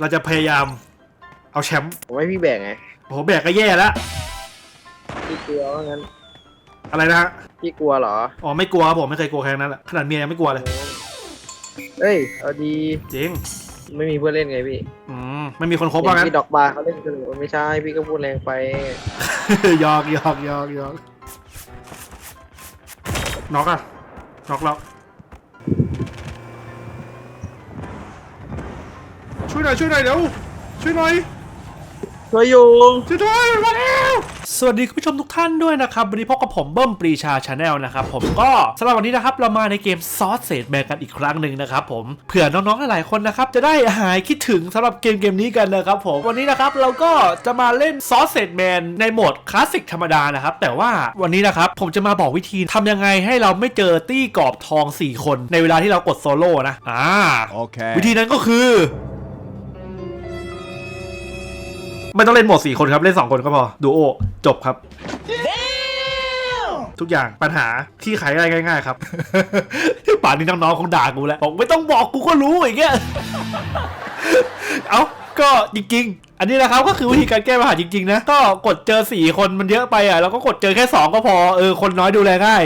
เราจะพยายามเอาแชมป์ผมให้พี่แบกไงโอ้โหแบกก็แย่แล้วพี่กลัวว่างั้นอะไรนะฮะพี่กลัวเหรออ๋อไม่กลัวครับผมไม่เคยกลัวแค่นั้นแหละขนาดเมียยังไม่กลัวเลยเฮ้ยเอาดีจริงไม่มีเพื่อนเล่นไงพี่อืมไม่มีคนคบว่างั้นเห็นพี่ดอกบาร์เขาเล่นกันอยู่ไม่ใช่พี่ก็พูดแรงไปหยอกหยอกหยอกหยอกน็อกอะน็อกแล้ว หน่อยช่วยหน่อยเดี๋ยวช่วยหน่อยช่วยอยู่ช่วยด้วยมาแล้วสวัสดีคุณผู้ชมทุกท่านด้วยนะครับวันนี้พบกับผมเบิ้มปรีชาชาแนลนะครับผมก็สำหรับวันนี้นะครับเรามาในเกมซอสเศษแบกกันอีกครั้งหนึ่งนะครับผมเผื่อน้องๆหลายๆคนนะครับจะได้หายคิดถึงสำหรับเกมเกมนี้กันนะครับผมวันนี้นะครับเราก็จะมาเล่นซอสเศษแมนในโหมดคลาสสิกธรรมดานะครับแต่ว่าวันนี้นะครับผมจะมาบอกวิธีทำยังไงให้เราไม่เจอตี้กรอบทอง 4 คน ในเวลาที่เรากดโซโล่นะอ่า Okay. วิธีนั้นก็คือ ไม่ต้องเล่นโหมดสี่คนครับ เล่นสองคนก็พอดูโอจบครับ ทุกอย่างปัญหาที่ไขได้ง่าย ๆ ครับ ป่านนี้น้องๆคงด่ากูแล้วบอกไม่ต้องบอกกูก็รู้อย่างเงี้ยเอาก็จริงๆ อันนี้นะครับก็คือวิธีการแก้ปัญหาจริงๆนะ ก็กดเจอสี่คนมันเยอะไปอะเราก็กดเจอแค่สองก็พอเออคนน้อยดูแลง่าย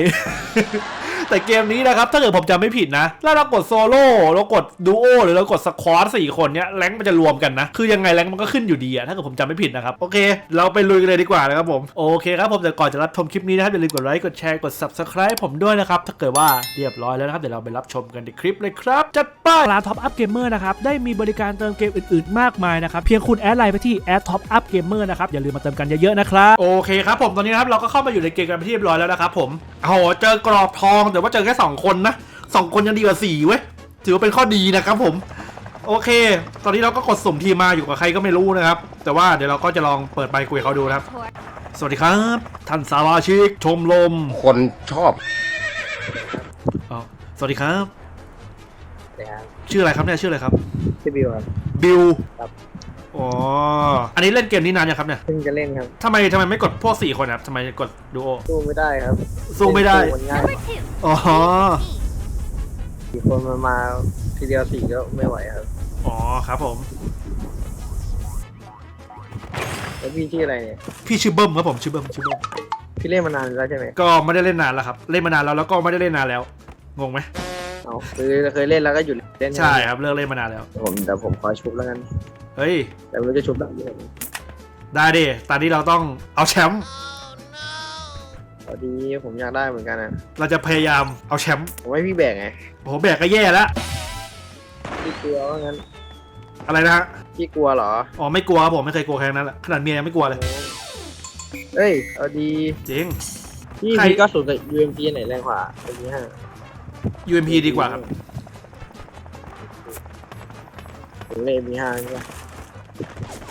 แต่เกมนี้นะครับ ถ้าเกิดผมจำไม่ผิดนะ แล้วเรากดโซโล่เรากดดูโอหรือเรากดสควอตสี่คนเนี้ยแรงมันจะรวมกันนะ คือยังไงแรงมันก็ขึ้นอยู่ดีอะถ้าเกิดผมจำไม่ผิดนะครับ โอเค เราไปลุยกันเลยดีกว่านะครับผม โอเคครับผมแต่ก่อนจะรับชมคลิปนี้นะครับอย่าลืมกดไลค์กดแชร์กด subscribe ผมด้วยนะครับถ้าเกิดว่าเรียบร้อยแล้วนะครับเดี๋ยวเราไปรับชมกันในคลิปเลยครับจัดไปร้าน Top Up Gamer นะครับได้มีบริการเติมเกมอื่นๆ มากมายนะครับเพียงคุณแอดไลน์ไปที่แอด Top Up Gamer นะครับอย่าลืมมาเติมกันเยอะๆนะครับโอเคครับผมตอนนี้นะครับเราก็เข้ามาอยู่ในเกมกันไปที่เรียบร้อยแล้วนะครับผมโอ้โหเจอกรอบทองแต่ว่าเจอแค่สองคนนะสองคนยังดีกว่าสี่เว้ยถือว่าเป็นข้อดีนะครับผม โอเค ตอนนี้เราก็กดสุ่มทีมมาอยู่กับใครก็ไม่รู้นะครับ แต่ว่าเดี๋ยวเราก็จะลองเปิดไปคุยกับเขาดูนะครับ สวัสดีครับ ท่านสามาชิกชมรมคนชอบอ๋อสวัสดีครับ นะครับชื่ออะไรครับเนี่ยชื่ออะไรครับพี่บิวครับ บิวครับ อ๋ออันนี้เล่นเกมนี้นานยังครับเนี่ยเพิ่งจะเล่นครับทำไมทำไมไม่กดพวกสี่คนครับทำไมกดดูโอ สู้ไม่ได้ครับสู้ไม่ได้มันง่ายกว่าอ๋อสี่คนมันมาทีเดียวสี่ก็ไม่ไหวครับอ๋อครับผม แล้วพี่ชื่ออะไรเนี่ยพี่ชื่อเบิ้มครับผมชื่อเบิ้มชื่อเบิ้มพี่เล่นมานานแล้วใช่ไหมก็ไม่ได้เล่นนานแล้วครับ เล่นมานานแล้วแล้วก็ไม่ได้เล่นนานแล้ว งงไหมเอาคือเคยเล่นแล้วก็หยุดเล่นใช่ครับเลิกเล่นมานานแล้ว ผมแต่ผมขอชุบแล้วกัน เฮ้ย แต่ไม่รู้จะชุบได้ไหมได้ดิ ตอนนี้เราต้องเอาแชมป์ พอดีผมอยากได้เหมือนกันนะเราจะพยายามเอาแชมป์ผมให้พี่แบกไงโอ้โหแบกก็แย่แล้ว พี่กลัวว่างั้นอะไรนะฮะ พี่กลัวเหรออ๋อไม่กลัวครับผมไม่เคยกลัวแค่นั้นแหละขนาดเมียยังไม่กลัวเลยเฮ้ยเอาดีจริง พี่ใคร พีก็สูงกับ UMP ไหนแรงกว่าเป็นนี้ฮะ UMP ดีกว่าครับผมเล่น MP5 ใช่ปะ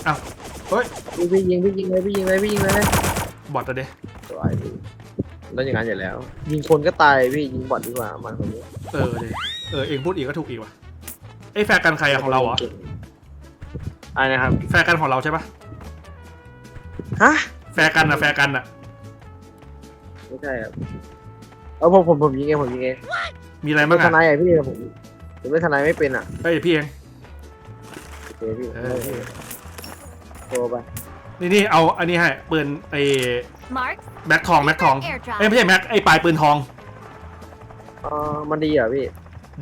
อ้าวเฮ้ยพี่พี่ยิงพี่ยิงเลยพี่ยิงเลยพี่ยิงเลยบอทอะเดสวยพี่แล้วอย่างนั้นอยู่แล้ว ยิงคนก็ตายพี่ยิงบอทดีกว่ามันคนนี้เออเดเออเองพูดอีกก็ถูกอีกว่ะไอ้ยแฟร์กันใครอะของเราเหรออะไรนะครับ แฟร์กันของเราใช่ปะฮะแฟร์กันอะแฟร์กันอะไม่ใช่ครับเอาผมผมผมยิงเองผมยิงเองมีอะไรไม่บ้างทอะนายอะพี่ผมผมไม่ทนายไม่เป็นอะเฮ้ยพี่เองโอเคพี่เออ โทรไปนี่นี่เอาอันนี้ให้ปืนไอ้ Mark, แม็กทองแม็กทอง airdrop. เอ้ยไม่ใช่แม็กไอ้ปลายปืนทอง เออมันดีเหรอะพี่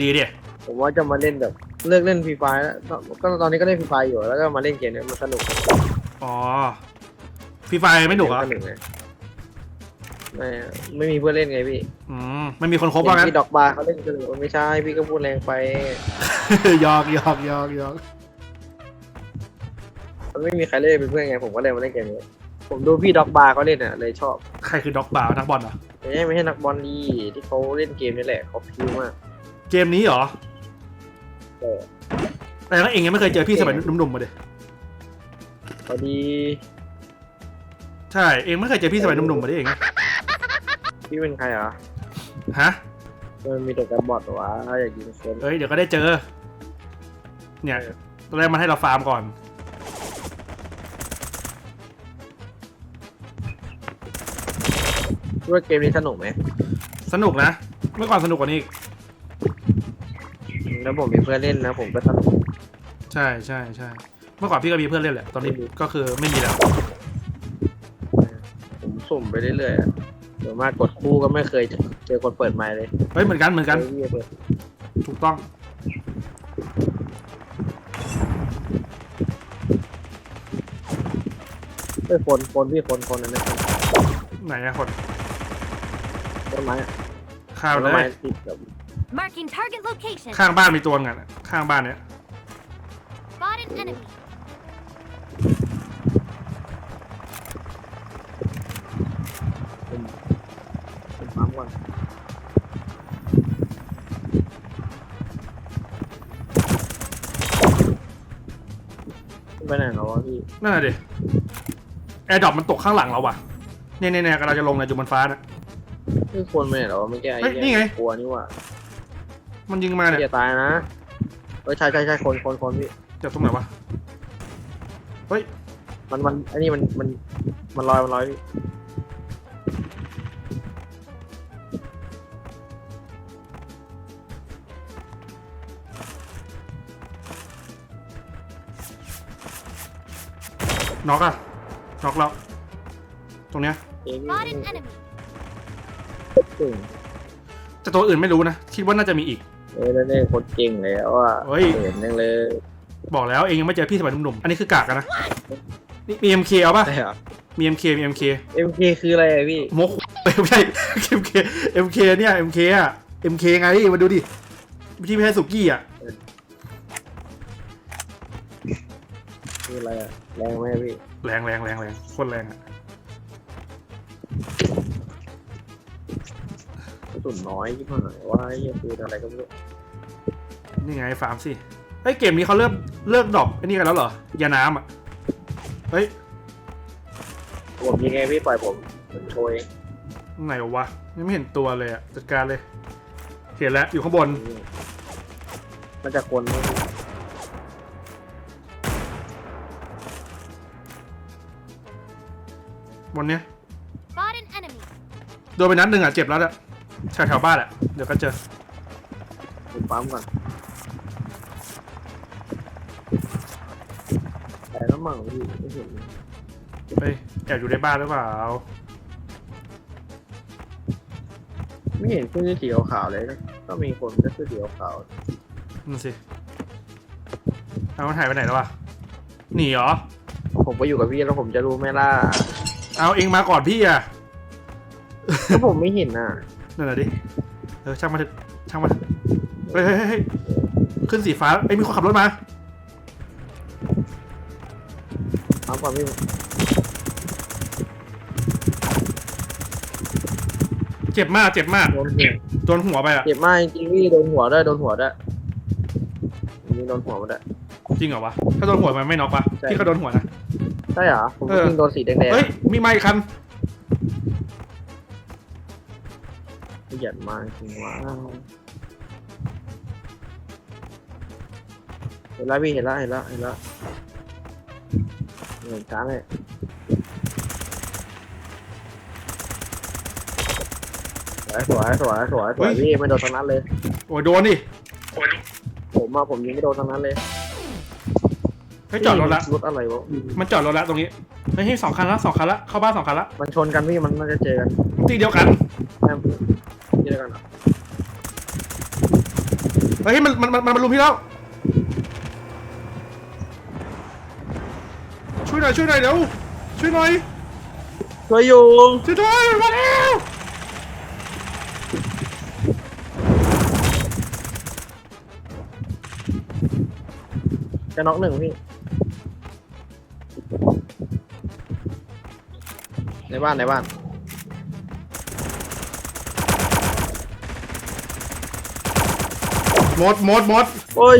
ดีดิผมว่าจะมาเล่นแบบเลิกเล่นฟรีไฟแล้วก็ตอนนี้ก็เล่นฟรีไฟอยู่แล้วก็มาเล่นเกมเนี้ยมันสนุกอ๋อฟรีไฟไม่หนุกเหรอสนุกไงไม่ไม่มีเพื่อนเล่นไงพี่ อืมไม่มีคนคบว่างั้นเห็นพี่ดอกบาร์เขาเล่นกันอยู่ไม่ใช่พี่ก็พูดแรงไปหยอกหยอกหยอกหยอก มันไม่มีใครเล่นเป็นเพื่อนไงผมก็เลยมาเล่นเกมนี้ผมดูพี่ด็อกบาร์เขาเล่นอะเลยชอบใครคือด็อกบ่าวนักบอลเหรอไม่ใช่ไม่ใช่นักบอลดีที่เขาเล่นเกมนี่แหละเขาพิวมากเกมนี้เหรอเออแต่ก็เองยังไม่เคยเจอพี่สมัยหนุ่มๆมาดิพอดีใช่เองไม่เคยเจอพี่สมัยหนุ่มๆมาดิเองพี่เป็นใครเหรอฮะมันมีแต่การบอดเหรอวะถ้าอยากยิงคนเอ้ยเดี๋ยวก็ได้เจอ เนี่ยตอนแรกมันให้เราฟาร์มก่อน คิดว่าเกมนี้สนุกไหมสนุกนะ เมื่อก่อนสนุกกว่านี้อีกแล้วผมมีเพื่อนเล่นนะ ผมก็สนุกใช่ใช่ใช่เมื่อก่อนพี่ก็มีเพื่อนเล่นแหละ ตอนนี้ก็คือไม่มีแล้ว ผมสุ่มไปเรื่อยๆอะเดี๋ยวมากกดคู่ก็ไม่เคยเจอเจอคนเปิดไมค์เลยเฮ้ยเหมือนกันเหมือนกันเฮ้ยพี่เปิดถูกต้อง เฮ้ยคนคนพี่คนคนอันนั้นคนไหนอะคน ต้นไม้อะข้าวเลต้นไม้ยติดแบบ Marking target location. ข้างบ้านมีตัวงันข้างบ้านเนี้ย Spot an enemy. ผมผมปั๊มก่อนไปไหนแล้ววะพี่นั่นแหละดิแอร์ดรอปมันตกข้างหลังเราว่ะเนี่ยเนี่ยเนี่ยกำลังจะลงในจุบนฟ้าน่ะ ไม่ควรไปไหนแล้ววะไม่แก้เฮ้ยนี่ไง กลัวนี่หว่ามันยิงมาเนี่ยอย่าตายนะเฮ้ยใช่ใช่ใช่คนคนคนพี่จากตรงไหนวะเฮ้ยมันมันอันนี้มันมันมันลอยมันลอยพี่น็อกอะน็อกแล้ว ตรงเนี้ย เอง Spot an enemy. เก่งแต่ตัวอื่นไม่รู้นะ คิดว่าน่าจะมีอีก เอ้ยแล้วเนี่ยคนเก่งแล้วอะเฮ้ย เห็นยังเลยบอกแล้วเองยังไม่เจอพี่สมัยหนุ่มๆ อันนี้คือกากอะนะ นี่มี MK เอาป่ะใช่เหรอ มี MK มี MK MK คืออะไรอะพี่มกไม่ใช่ MK MK เนี่ย MK อะ MK ไงมาดูดิที่ไม่ใช่สุกี้อะคืออะไรอะแรงไหมพี่แรงแรงแรงแรงโคตรแรงอะ สุนน้อยที่ผ่านว่าไอ้เหี้ยคืออะไรก็ไม่รู้นี่ไงฟาร์มสิเฮ้ยเกมนี้เขาเลิกเลิกดรอปไอ้นี่กันแล้วเหรอยาน้ำอะเฮ้ยผมยิงไงพี่ปล่อยผมผมโชยไหนวะยังไม่เห็นตัวเลยอะจัดการเลยเห็นแล้วอยู่ข้างบนมันจะคนไหมพี่บนเนี้ยโดนไปนัดหนึ่งอะเจ็บแล้วอะ แถวแถวๆบ้านอะเดี๋ยวก็เจอผมปั๊มก่อนแต่น้ำมันพี่ไม่เห็นไปแอบอยู่ในบ้านหรือเปล่าไม่เห็นขึ้นสีขาวๆเลยนะก็มีคนก็คือสีขาวนั่นสิเอามันหายไปไหนแล้ววะหนีเหรอๆผมไปอยู่กับพี่แล้วผมจะรู้ไหมล่ะเอาเองมาก่อนพี่อะก็ผมไม่เห็นน่ะ นั่นแหละดิ เออช่างมันเถอะช่างมันเถอะเฮ้ยเฮ้ยเฮ้ยเฮ้ยขึ้นสีฟ้าไอ้ยมีคนขับรถมาปั๊มก่อนพี่เจ็บมากเจ็บมากโดนหัวโดนหัวไปอะเจ็บมากจริงๆพี่โดนหัวด้วยโดนหัวด้วยยิงโดนหัวมาด้วย จริงเหรอวะถ้าโดนหัวมันไม่น็อกปะใช่ พี่ก็โดนหัวนะ ใช่เหรอผมเออ ยิงโดนสีแดงเฮ้ยมีไมค์คัน ๆขยันมากจริงว้าวเห็นแล้วพี่เห็นแล้วเห็นแล้วเห็นแล้วเห็นช้างเลยสวยสวยสวยสวยสวยพี่ไม่โดนทั้งนั้นเลย โอ้ยโดนดิผมมาผมยิงไม่โดนทั้งนั้นเลยเฮ้ยจอดรถละ รถอะไรวะมันจอดรถละตรงนี้เฮ้ยเฮ้ยสองคันละสองคันละเข้าบ้านสองคันละมันชนกันพี่มันน่าจะเจอกันตีเดียวกันแม่ง ที่เดียวกันเหรอเฮ้ยมันมันมันมันมาลุมพี่แล้ว ช่วยหน่อยช่วยหน่อยเดี๋ยวช่วยหน่อยช่วยอยู่ช่วยด้วยมาแล้วจะน็อกหนึ่งพี่ ในบ้านในบ้าน มดหมดหมดโอ้ย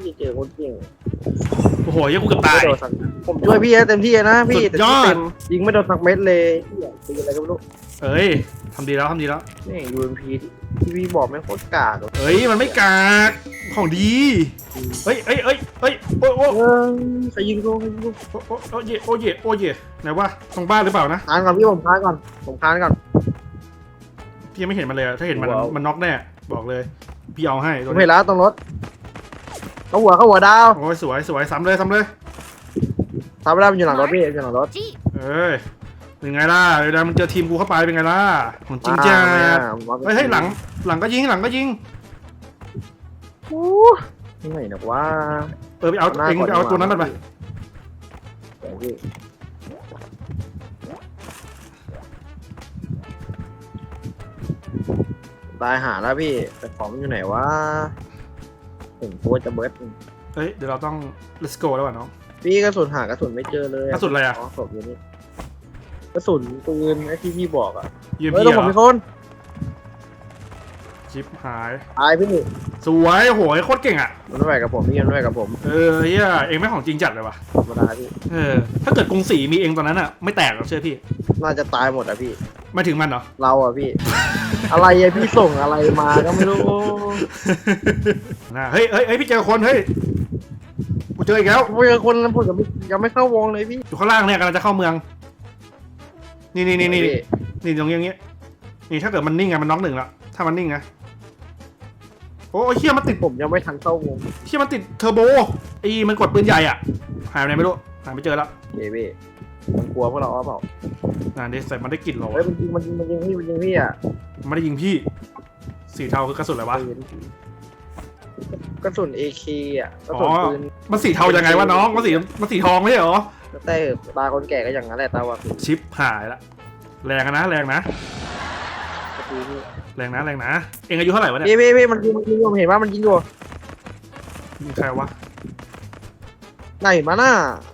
พี่เจอคนเก่งโอ้โหยังกูเกือบตาย ไม่โดนสักผมช่วยพี่ให้เต็มที่นะพี่สุดยอดเต็มยิงไม่โดนสักเม็ดเลยพี่อยากตีอะไรก็ไม่รู้เอ้ยทำดีแล้วทำดีแล้ว นี่ยูเอ็มพีที่พี่บอกไม่งโคตรกากเลยเอ้ยมันไม่กากของดี เฮ้ยเอ้ยเอ้ยเอ้ยโอ้โอ้เออใครยิงกูใครยิงกูโอ้โอ้โอ้เย่โอ้เย่โอ้เย่ไหนวะตรงบ้านหรือเปล่านะค้านก่อนพี่ผมค้านก่อนผมค้านก่อน พี่ยังไม่เห็นมันเลยอะถ้าเห็นมันว้าว มันน็อกแน่บอกเลย พี่เอาให้ผตัวมนี้เห็นแล้วตรงรถเขาหัวเขาหัวดาวโอ้ยสวยสวยซ้ำเลยซ้ำเลยทำไม่ได้มันอยู่หลังรถพี่อยู่หลังรถ Jeep. เอ้ยเป็นไงล่ะเวลามันเจอทีมกูเข้าไปเป็นไงล่ะของจริงจ้ามาเฮ้ยเฮ้ยหลังหลังก็ยิงหลังก็ยิงโอ้ที่ไหนนะว่าเออไปเอาเองไปเอาตัวนั้นมันไปเดี๋ยวพี่ ตายหาแล้วพี่แต่ของมันอยู่ไหนวะผมตัวจะเบิร์ดเฮ้ย เดี๋ยวเราต้อง let's go แล้วว่ะน้อง พี่กระสุนหากระสุนไม่เจอเลยกระสุนอะไรอะอ๋อศพอยู่นี่กระสุนปืนไอ้ที่พี่บอกอะยืมเฮ้ยพี่ต้องเหผรอมมีคนชิปหาย ตายพี่สวยโหยโคตรเก่งอะ มันไม่ไหวกับผมพี่มันไม่ไหวกับผมเออเฮียเองไม่งของจริงจัดเลยว่ะ ธรรมดาพี่เออ ถ้าเกิดกรุงศรีมีเองตอนนั้นอะ ไม่แตกหรอกเชื่อพี่น่าจะตายหมดอะพี่ไม่ถึงมันเหรอ เราอะพี่ อะไรอะพี่ส่งอะไรมาก็ไม่รู้นะเฮ้ยเฮ้ยเฮ้ยพี่เจอคนเฮ้ยกูเจออีกแล้วผมเจอคนแล้วผมยังไม่ยังไม่เข้าวงเลยพี่อยู่ข้างล่างเนี่ยกำลังจะเข้าเมือง นี่นี่นี่นี่พี่นี่ตรงนี้อย่างงี้นี่ถ้าเกิดมันนิ่งไงมันน็อกหนึ่งแล้วถ้ามันนิ่งไงโอ้ยเฮียมันติดผมยังไม่ทันเข้าวงเฮียมันติดเทอร์โบไอ้มันกดปืนใหญ่อะหายไปไหนไม่รู้หาไม่เจอแล้วเฮ้ยพี่มันกลัวพวกเราหรือเปล่างานนี้ใส่มันได้กลิ่นเหรอเฮ้ยวะมันยิงมันยิงมันยิงพี่มันยิงพี่อะมัน ไม่ได้ยิงพี่ สีเทาคือกระสุนอะไรวะ ปืนกระสุน AK อะกระอ๋สุอนปืนมันสีเทายังไงวะน้องมันสีมันสีทองไม่ใช่เหรอ แต่ตาคนแก่ก็อย่างนั้นแหละตาว่าคือชิปหายละ แรงอะนะ แรงนะพี่แรงนะ แรงนะ เองอายุเท่าไหร่วะเนี่ยพี่พี่พี่มันยิงมันยิงอยู่ผมเห็นว่ามันยิงอยู่ยิงใครวะ ไหนมาหน้า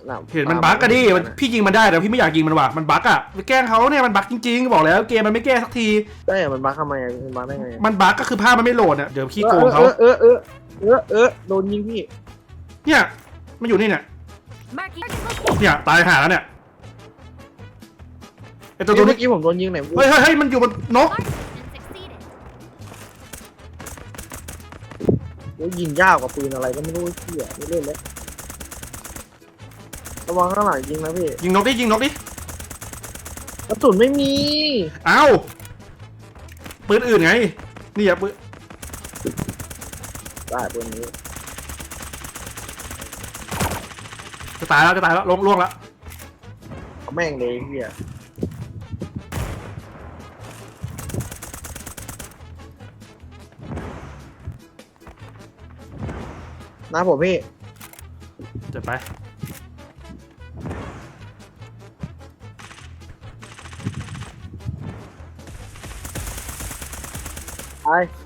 น่ะเห็นมันบั๊กอะดิมันพี่ยิงมันได้แต่พี่ไม่อยากยิงมันว่ะมันบั๊กอะไปแกล้งเขาเนี่ยมันบั๊กจริงๆบอกแล้วเกมมันไม่แก้สักทีได้อะมันบั๊กทำไมอะมันบั๊กได้ไงอะมันบั๊กก็คือภาพมันไม่โหลดอะเดี๋ยวพี่โกงเขาเออเออเออเออเออโดนยิงพี่ เนี่ยมันอยู่นี่เนี่ย Marking target location. เนี่ยตายหาแล้วเนี่ยไอตัวเมื่ตัวนี้อกี้ผมโดนยิงไหนไม่รู้เฮ้ยเฮ้ยเฮ้ยมันอยู่บนนก Marksman succeeded. โอ้ยยิงยากกว่าปืนอะไรก็ไม่รู้เที่ยไม่เล่นแล้ว ระวังข้างหลังยิงนะพี่ยิงนกดิยิงนกดิกระสุนไม่มี เอ้าปืนอื่นไง นี่อะปืนได้ปืนนี้จะตายแล้วจะตายแล้วลงล่วงแล้วเอาแม่งเลยไอ้เฮียนะผมพี่เดี๋ยวไป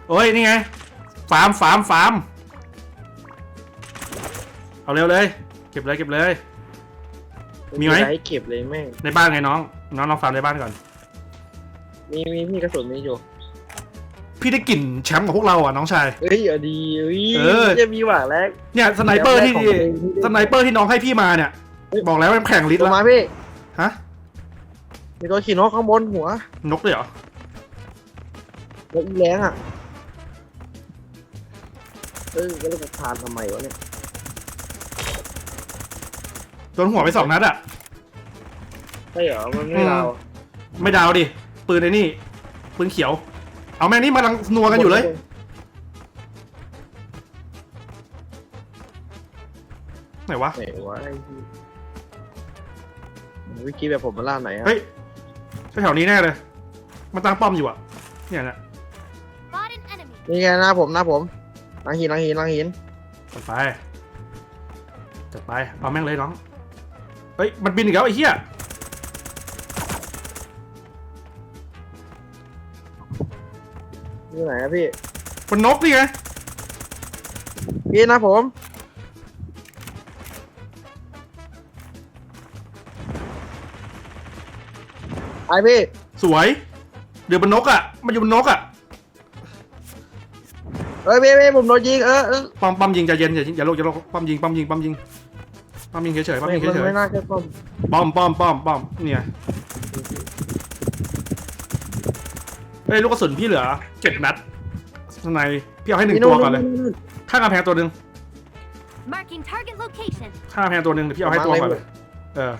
โอ้ยนี่ไง ฟาร์มฟาร์มฟาร์มเอาเร็วเลย เก็บเลยเก็บเลย มีไหมอะรให้เก็บเลยแม่งในบ้านไงน้อง น้องลองฟาร์มในบ้านก่อน มีมีพี่กระสุนมีอยู่พี่ได้กลิ่นแชมป์กับพวกเราอะน้องชาย เอ้ยเอาดีเอ้ยเออ จะมีหวังแล้วเนี่ยสไนเปอร์ที่แชมป์แรกของตัวเองสไนเปอร์ที่น้องให้พี่มาเนี่ย บอกแล้วมันแข่งลิตรตัวแล้วมาพี่ฮะ มีตัวขี่นกข้างบนหัว นกเลยเหรอ แล้วอีแรงอะเออก็เลยจะทานทำไมวะเนี่ยโดนหัวไปสองนัดอะ ใช่เหรอมันไม่เราไม่ดาวดิ ปืนไอ้นี่ ปืนเขียว เอาแม่งนี่มาลังนัวกันอยู่เลย ไหนวะ ไหนวะไอ้ที่วิกี้แบบผมมาล่าไหนอะเฮ้ยแถวๆนี้แน่เลย มันตั้งป้อมอยู่อะ เนี่ยนะ Spot an enemy. นี่ไงหน้าผมหน้าผมหลังหินหลังหินหลังหินจัดไปจัดไปเอาแม่งเลยน้องเฮ้ยมันบินอีกแล้วไอ้เหี้ยนี่ไหนอะพี่มันนกนี่ไงพี่หนะผมไอพี่สวย เดี๋ยวมันนกอะมันอยู่บนนกอะ เอ้ยพี่พี่ผมโดนยิงเออเออป้อมป้อมยิงใจเย็นอย่าอย่าโลกอย่าโลกป้อมยิงป้อมยิงป้อมยิงป้อมยิงเฉยๆป้อมไม่ยิงเฉยไม่น่าแค่ป้อมๆป้อมป้อมป้อมป้อมเนี่ยเฮ้ยลูกกระสุนพี่เหลือเจ็ดนัดข้างในพี่เอาให้หนึ่งตัวก่อนเลยนู่นข้างกำแพงตัวหนึ่ง Marking target location. ข้างกำแพงตัวหนึ่งเดี๋ยวพี่เอาให้ตัวก่อนเลยเออ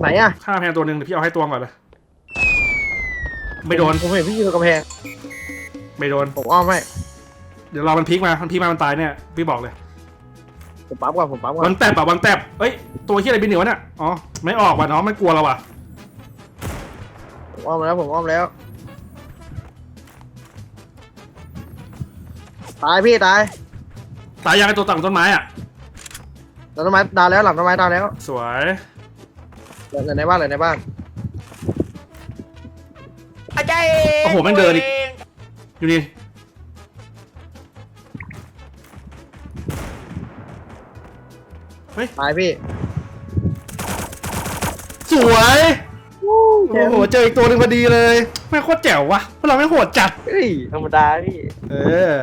ไหนอะข้างกำแพงตัวหนึ่งเดี๋ยวพี่เอาให้ตัวก่อนเลย ไม่โดน ผมเห็นพี่อยู่ตรงกำแพงไม่โดน ผมอ้อมให้เดี๋ยวรอมันพลิกมามันพลิกมามันตายเนี่ย พี่บอกเลยผมปั๊มก่อนผมปั๊มก่อวันนแตบอะวันแตบเอ้ย ตัวที่อะไรบินเหนียวะเนี่ยอ๋อ ไม่ออกว่ะน้องไม่กลัวเราว่ะ ผมอ้อมแล้วผมอ้อมแล้วตายพี่ตายตายยังไอตัวต่างต้นไม้อะหลังต้นไม้ดาวแล้วหลังต้นไม้ดาวแล้วสวย เหลือในบ้านเหลือในบ้าน อาจารย์โอ้โหแม่งเดินอีก อยู่นี่ตายพี่สวย โอ้โห เจออีกตัวหนึ่งพอดีเลย แม่งโคตรแจ๋ววะพวกเราไม่งโหดจัด เฮ้ยธรรมดาพี่ เออ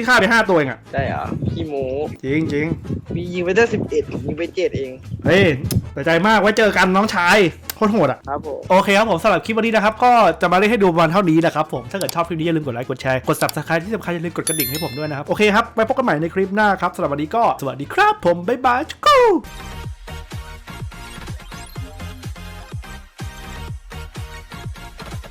พี่ฆ่าไปห้าตัวเองอะได้เหรอพี่หมูจริงจริงพี่ยิงไปได้สิบเอ็ดยิงไปเจ็ดเอง เฮ้ยแต่ใจมากไว้เจอกันน้องชายโคตรโหดอะครับผมโอเคครับผมสำหรับคลิปวันนี้นะครับ ก็จะมาเล่นให้ดูประมาณเท่านี้นะครับผมถ้าเกิดชอบคลิปนี้อย่าลืมกดไลค์กดแชร์กด subscribe ที่สำคัญอย่าลืมกดกระดิ่งให้ผมด้วยนะครับโอเคครับไว้พบกันใหม่ในคลิปหน้าครับสำหรับวันนี้ก็สวัสดีครับ ผมบ๊ายบายจุ๊ก